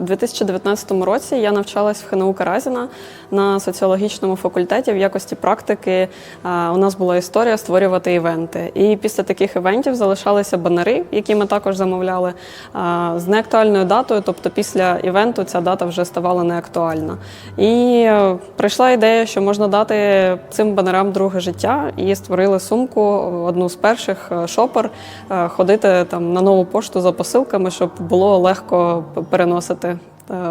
2019 році я навчалась в ХНУ Каразіна на соціологічному факультеті в якості практики. У нас була історія створювати івенти. І після таких івентів залишалися банери, які ми також замовляли, з неактуальною датою. Тобто, після івенту ця дата вже ставала неактуальна. І е, прийшла ідея, що можна дати цим банерам друге життя, і створили сумку, одну з перших е, шопер, е, ходити там на нову пошту за посилками, щоб було легко переносити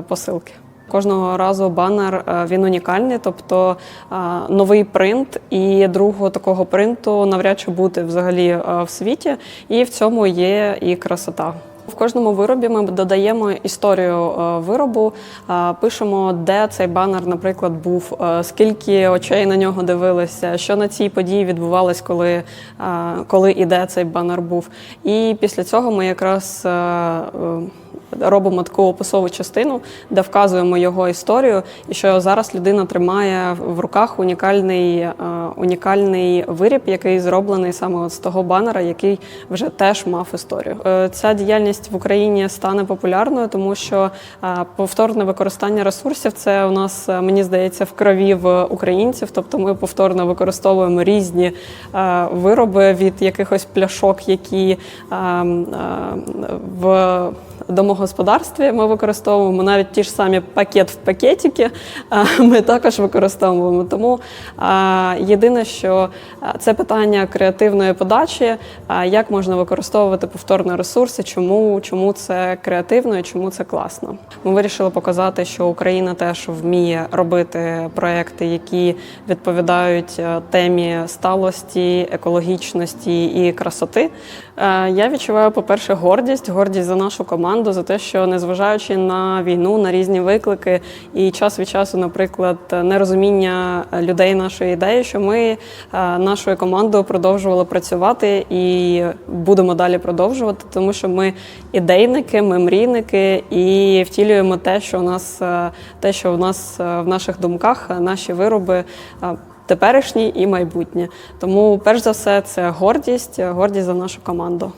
посилки. Кожного разу банер е, він унікальний, тобто е, новий принт і другого такого принту навряд чи бути взагалі е, в світі, і в цьому є і красота. В кожному виробі ми додаємо історію е, виробу, е, пишемо, де цей банер, наприклад, був, е, скільки очей на нього дивилися, що на цій події відбувалось, коли, е, коли і де цей банер був. І після цього ми якраз е, е, робимо таку описову частину, де вказуємо його історію, і що зараз людина тримає в руках унікальний, е, унікальний виріб, який зроблений саме от з того банера, який вже теж мав історію. Е, Ця діяльність в Україні стане популярною, тому що е, повторне використання ресурсів це у нас, мені здається, в крові в українців. Тобто ми повторно використовуємо різні вироби від якихось пляшок, які е, е, в домогосподарстві ми використовуємо навіть ті ж самі пакет в пакетики. Ми також використовуємо. Тому єдине, що це питання креативної подачі, як можна використовувати повторні ресурси, чому, чому це креативно і чому це класно. Ми вирішили показати, що Україна теж вміє робити проекти, які відповідають е, темі сталості, екологічності і красоти. Е, Я відчуваю, по-перше, гордість, гордість за нашу команду, за те, що незважаючи на війну, на різні виклики і час від часу, наприклад, нерозуміння людей нашої ідеї, що ми е, нашою командою продовжували працювати і будемо далі продовжувати, тому що ми ідейники, ми мрійники і втілюємо те, що у нас е, те, що в нас е, в наших думках, наші вироби. Теперішні і майбутнє. Тому, перш за все, це гордість, гордість за нашу команду.